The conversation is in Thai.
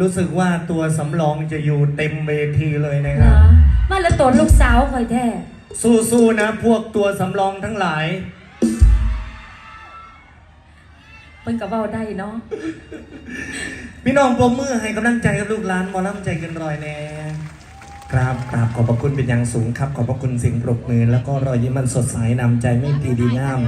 รู้สึกว่าตัวสำรองจะอยู่เต็มเวทีเลยนะครับ มาแล้วตัวลูกสาวคอยแท้สู้ๆนะพวกตัวสำรองทั้งหลายเพิ่นก็เว้าได้เนาะพี่น้องปรบมือให้กำลังใจกับลูกหลานหมอลำใจเกันรอยแน่ครับกราบขอบพระคุณเป็นอย่างสูงครับ ขอบพระคุณเสิ่งปรบมือ แล้วก็รอยยิ้มมันสดใสนำใจไม่ตีดีงาม